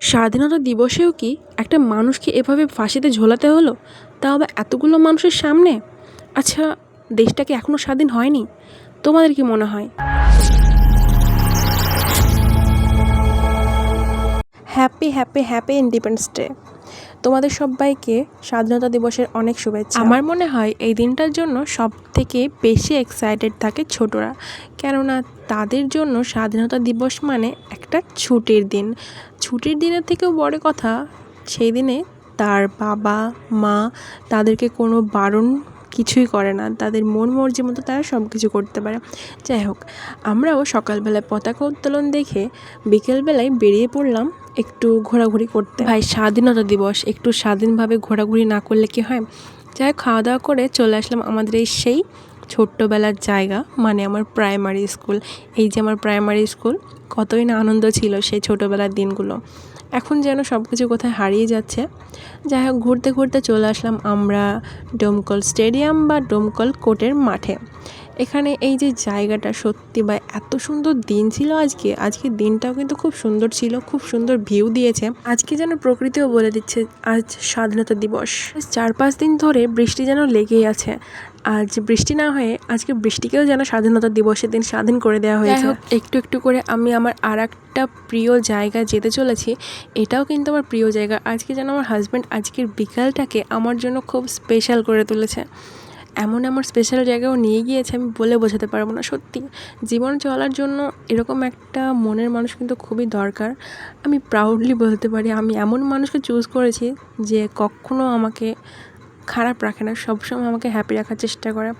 স্বাধীনতা দিবসেও কি একটা মানুষকে এভাবে ফাঁসিতে ঝোলাতে হলো? তা আবার এতগুলো মানুষের সামনে? আচ্ছা দেশটা কি এখনও স্বাধীন হয়নি? তোমাদের কি মনে হয়? Happy happy happy independence day তোমাদের সবাইকে স্বাধীনতা দিবসের অনেক শুভেচ্ছা। আমার মনে হয় এই দিনটার জন্য সব থেকে বেশি এক্সাইটেড থাকে ছোটরা, কেননা তাদের জন্য স্বাধীনতা দিবস মানে একটা ছুটির দিন। ছুটির দিনের থেকেও বড় কথা, সেই দিনে তার বাবা, মা তাদেরকে কোনো বারণ কিছুই করে না। তাদের মন মর্জি মতো তারা সব কিছু করতে পারে। যাই হোক, আমরাও সকালবেলায় পতাকা উত্তোলন দেখে বিকেলবেলায় বেরিয়ে পড়লাম একটু ঘোরাঘুরি করতে। ভাই, স্বাধীনতা দিবস, একটু স্বাধীনভাবে ঘোরাঘুরি না করলে কি হয়? যাই খাওয়া দাওয়া করে চলে আসলাম আমাদের এই সেই ছোট্টবেলার জায়গা মানে আমার প্রাইমারি স্কুল এই যে আমার প্রাইমারি স্কুল কতই না আনন্দ ছিল সেই ছোটোবেলার দিনগুলো। এখন যেন সব কিছু কোথায় হারিয়ে যাচ্ছে। যাই হোক, ঘুরতে ঘুরতে চলে আসলাম আমরা ডোমকল স্টেডিয়াম বা ডোমকল কোর্টের মাঠে। এখানে এই যে জায়গাটা সত্যি বা এত সুন্দর দিন ছিল আজকে। আজকে দিনটাও কিন্তু খুব সুন্দর ছিল, খুব সুন্দর ভিউ দিয়েছে। আজকে যেন প্রকৃতিও বলে দিচ্ছে আজ স্বাধীনতা দিবস। চার পাঁচ দিন ধরে বৃষ্টি যেন লেগেই আছে। আজ বৃষ্টি না হয়ে আজকে বৃষ্টিকেও যেন স্বাধীনতা দিবসের দিন স্বাধীন করে দেওয়া হয়েছে। একটু একটু করে আমি আমার আর একটা প্রিয় জায়গায় যেতে চলেছি এটাও কিন্তু আমার প্রিয় জায়গা। আজকে যেন আমার হাজব্যান্ড আজকের বিকালটাকে আমার জন্য খুব স্পেশাল করে তুলেছে। এমন আমার স্পেশাল জায়গাও নিয়ে গিয়েছে আমি বলে বোঝাতে পারব না সত্যি। জীবন চলার জন্য এরকম একটা মনের মানুষ কিন্তু খুবই দরকার। আমি প্রাউডলি বলতে পারি আমি এমন মানুষকে চুজ করেছি যে কখনো আমাকে খারাপ রাখে না, সবসময় আমাকে হ্যাপি রাখার চেষ্টা করে।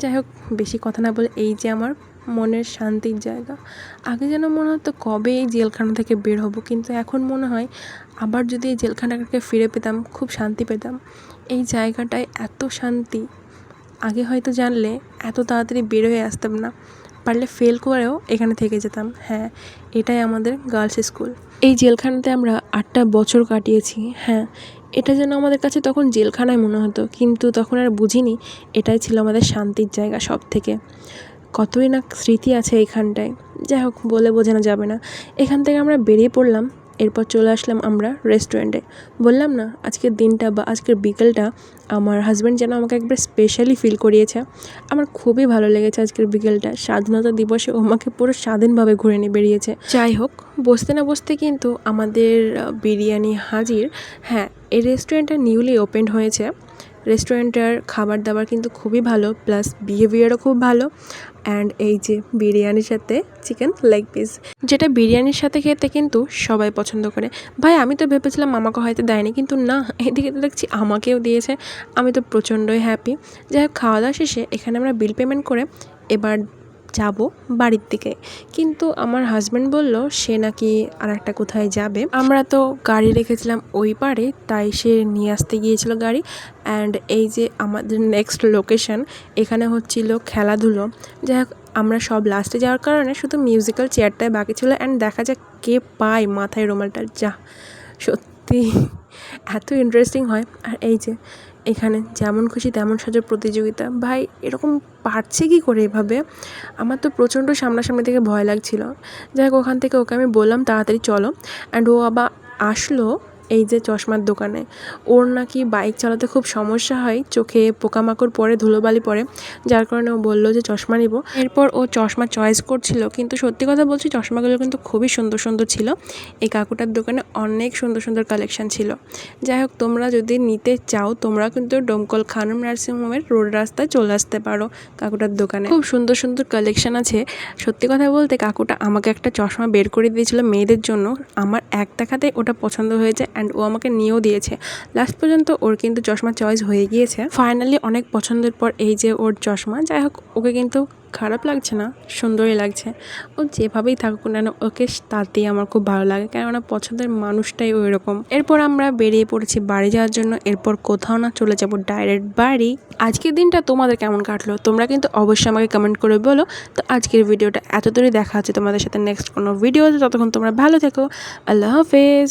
যাই হোক, বেশি কথা না বলে এই যে আমার মনের শান্তির জায়গা। আগে যেন মনে হতো কবে এই জেলখানা থেকে বের হব, কিন্তু এখন মনে হয় আবার যদি এই জেলখানাটাকে ফিরে পেতাম, খুব শান্তি পেতাম। এই জায়গাটায় এত শান্তি। আগে হয়তো জানলে এত তাড়াতাড়ি বের হয়ে আসতাম না। পারলে ফেল করেও এখানে থেকে যেতাম। হ্যাঁ এটাই আমাদের গার্লস স্কুল এই জেলখানাতে আমরা আটটা বছর কাটিয়েছি। হ্যাঁ এটা যেন আমাদের কাছে তখন জেলখানায় মনে হতো, কিন্তু তখন আর বুঝিনি, এটাই ছিল আমাদের শান্তির জায়গা সব থেকে কতই না স্মৃতি আছে এইখানটায়। যাই হোক, বলে বোঝানো যাবে না। এখান থেকে আমরা বেরিয়ে পড়লাম। এরপর চলে আসলাম আমরা রেস্টুরেন্টে বললাম না, আজকের দিনটা বা আজকের বিকেলটা আমার হাজব্যান্ড যেন আমাকে একবার স্পেশালি ফিল করিয়েছে। আমার খুবই ভালো লেগেছে আজকের বিকেলটা। স্বাধীনতা দিবসে ও আমাকে পুরো স্বাধীনভাবে ঘুরে নিয়ে বেরিয়েছে যাই হোক, বসতে না বসতে কিন্তু আমাদের বিরিয়ানি হাজির। হ্যাঁ এই রেস্টুরেন্টটা নিউলি ওপেন হয়েছে। রেস্টুরেন্টের খাবার দাবার কিন্তু খুবই ভালো প্লাস বিহেভিয়ারও খুব ভালো অ্যান্ড এই যে বিরিয়ানির সাথে চিকেন লেগ পিস যেটা বিরিয়ানির সাথে খেতে কিন্তু সবাই পছন্দ করে। ভাই, আমি তো ভেবেছিলাম আমাকে হয়তো দেয়নি, কিন্তু না, এদিকে তো দেখছি আমাকেও দিয়েছে। আমি তো প্রচণ্ডই হ্যাপি যাই হোক, খাওয়া দাওয়া শেষে এখানে আমরা বিল পেমেন্ট করে এবার যাব বাড়ির দিকে। কিন্তু আমার হাজব্যান্ড বলল, সে নাকি আর একটা কোথায় যাবে? আমরা তো গাড়ি রেখেছিলাম ওই পারে, তাই সে নিয়ে আসতে গিয়েছিল গাড়ি। অ্যান্ড এই যে আমাদের নেক্সট লোকেশন এখানে হচ্ছিল খেলাধুলো। যাই হোক, আমরা সব লাস্টে যাওয়ার কারণে শুধু মিউজিক্যাল চেয়ারটাই বাকি ছিল। অ্যান্ড দেখা যাক কে পায় মাথায় রুমালটা। যা, সত্যি এত ইন্টারেস্টিং হয়। আর এই যে এখানে যেমন খুশি তেমন সাজো প্রতিযোগিতা। ভাই, এরকম পারছে কি করে এভাবে? আমার তো প্রচণ্ড সামনাসামনি থেকে ভয় লাগছিল। যাই হোক, ওখান থেকে ওকে আমি বললাম, তাড়াতাড়ি চলো। অ্যান্ড ও আবার আসলো। এই যে চশমার দোকানে, ওর নাকি বাইক চালাতে খুব সমস্যা হয়, চোখে পোকামাকড় পড়ে, ধুলোবালি পড়ে, যার কারণে ও বলল যে চশমা নিব। এরপর ও চশমা চয়েস করছিল, কিন্তু সত্যি কথা বলছি চশমাগুলো কিন্তু খুবই সুন্দর সুন্দর ছিল। এই কাকুটার দোকানে অনেক সুন্দর সুন্দর কালেকশন ছিল। যাই হোক, তোমরা যদি নিতে চাও, তোমরা কিন্তু ডোমকল খানম নার্সিং হোমের রোড রাস্তায় চলে আসতে পারো কাকুটার দোকানে। খুব সুন্দর সুন্দর কালেকশন আছে। সত্যি কথা বলতে, কাকুটা আমাকে একটা চশমা বের করে দিয়েছিল মেয়েদের জন্য। আমার এক দেখাতে ওটা পছন্দ হয়েছে। অ্যান্ড ও আমাকে নিয়েও দিয়েছে। লাস্ট পর্যন্ত ওর কিন্তু চশমা চয়েস হয়ে গিয়েছে। ফাইনালি অনেক পছন্দের পর এই যে ওর চশমা, যাই হোক, ওকে কিন্তু খারাপ লাগছে না, সুন্দরই লাগছে। ও যেভাবেই থাকুক না কেন, ওকে তাতেই আমার খুব ভালো লাগে, কেননা পছন্দের মানুষটাই ওই রকম। এরপর আমরা বেরিয়ে পড়েছি বাড়ি যাওয়ার জন্য, এরপর কোথাও না, চলে যাব ডাইরেক্ট বাড়ি। আজকের দিনটা তোমাদের কেমন কাটলো? তোমরা কিন্তু অবশ্যই আমাকে কমেন্ট করে বলো। তো আজকের ভিডিওটা এত দূরে দেখা হচ্ছে তোমাদের সাথে নেক্সট কোনো ভিডিওতে ততক্ষণ তোমরা ভালো থেকো। আল্লাহ হাফেজ।